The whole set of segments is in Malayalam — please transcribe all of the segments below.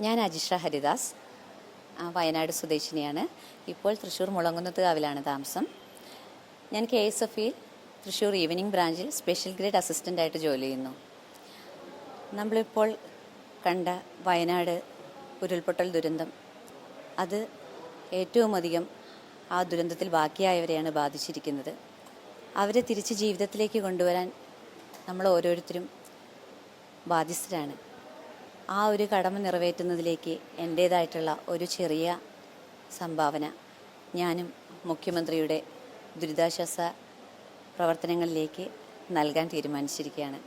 ഞാൻ അജിഷ ഹരിദാസ്. വയനാട് സ്വദേശിനിയാണ്. ഇപ്പോൾ തൃശ്ശൂർ മുളങ്കുന്നത്തുകാവിലാണ് താമസം. ഞാൻ കെ എസ് എഫ് ഇയിൽ തൃശ്ശൂർ ഈവനിങ് ബ്രാഞ്ചിൽ സ്പെഷ്യൽ ഗ്രേഡ് അസിസ്റ്റന്റായിട്ട് ജോലി ചെയ്യുന്നു. നമ്മളിപ്പോൾ കണ്ട വയനാട് ഉരുൾപൊട്ടൽ ദുരന്തം അത് ഏറ്റവും അധികം ആ ദുരന്തത്തിൽ ബാക്കിയായവരെയാണ് ബാധിച്ചിരിക്കുന്നത്. അവരെ തിരിച്ച് ജീവിതത്തിലേക്ക് കൊണ്ടുവരാൻ നമ്മൾ ഓരോരുത്തരും ബാധ്യസ്ഥരാണ്. ആ ഒരു കടമ നിറവേറ്റുന്നതിലേക്ക് എന്റേതായിട്ടുള്ള ഒരു ചെറിയ സംഭാവന. ഞാനും മുഖ്യമന്ത്രിയുടെ ദുരിതാശ്വാസ പ്രവർത്തനങ്ങളിലേക്ക് നൽകാൻ തീരുമാനിച്ചിരിക്കുകയാണ്.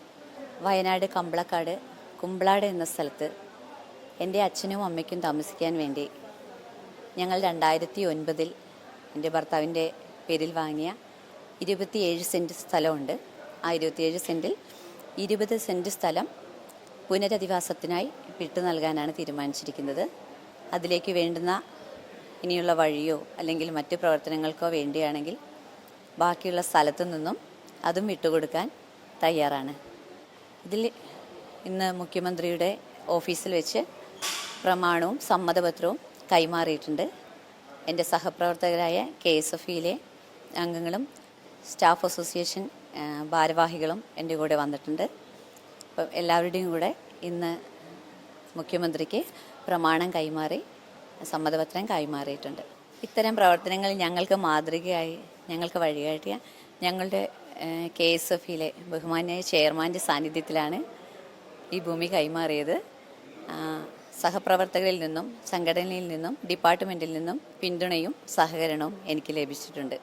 വയനാട് കമ്പളക്കാട് കുമ്പളാട് എന്ന സ്ഥലത്ത് എന്റെ അച്ഛനും അമ്മയ്ക്കും താമസിക്കാൻ വേണ്ടി ഞങ്ങൾ രണ്ടായിരത്തി ഒൻപതിൽ എന്റെ ഭർത്താവിന്റെ പേരിൽ വാങ്ങിയ ഇരുപത്തിയേഴ് സെന്റ് സ്ഥലമുണ്ട്. ആ ഇരുപത്തിയേഴ് സെന്റിൽ ഇരുപത് സെന്റ് സ്ഥലം പുനരധിവാസത്തിനായി വിട്ടു നൽകാനാണ് തീരുമാനിച്ചിരിക്കുന്നത്. അതിലേക്ക് വേണ്ടുന്ന ഇനിയുള്ള വഴിയോ അല്ലെങ്കിൽ മറ്റു പ്രവർത്തനങ്ങൾക്കോ വേണ്ടിയാണെങ്കിൽ ബാക്കിയുള്ള സ്ഥലത്തു നിന്നും അതും വിട്ടുകൊടുക്കാൻ തയ്യാറാണ്. ഇതിൽ ഇന്ന് മുഖ്യമന്ത്രിയുടെ ഓഫീസിൽ വെച്ച് പ്രമാണവും സമ്മതപത്രവും കൈമാറിയിട്ടുണ്ട്. എന്റെ സഹപ്രവർത്തകരായ കെ എസ് എഫ് ഇയിലെ അംഗങ്ങളും സ്റ്റാഫ് അസോസിയേഷൻ ഭാരവാഹികളും എന്റെ കൂടെ വന്നിട്ടുണ്ട്. അപ്പം എല്ലാവരുടെയും കൂടെ ഇന്ന് മുഖ്യമന്ത്രിക്ക് പ്രമാണം കൈമാറി സമ്മതപത്രം കൈമാറിയിട്ടുണ്ട്. ഇത്തരം പ്രവർത്തനങ്ങൾ ഞങ്ങൾക്ക് മാതൃകയായി ഞങ്ങൾക്ക് വഴികാട്ടിയ ഞങ്ങളുടെ കെ എസ് എഫ് ഇയിലെ ബഹുമാന്യായ ചെയർമാന്റെ സാന്നിധ്യത്തിലാണ് ഈ ഭൂമി കൈമാറിയത്. സഹപ്രവർത്തകരിൽ നിന്നും സംഘടനയിൽ നിന്നും ഡിപ്പാർട്ട്മെന്റിൽ നിന്നും പിന്തുണയും സഹകരണവും എനിക്ക് ലഭിച്ചിട്ടുണ്ട്.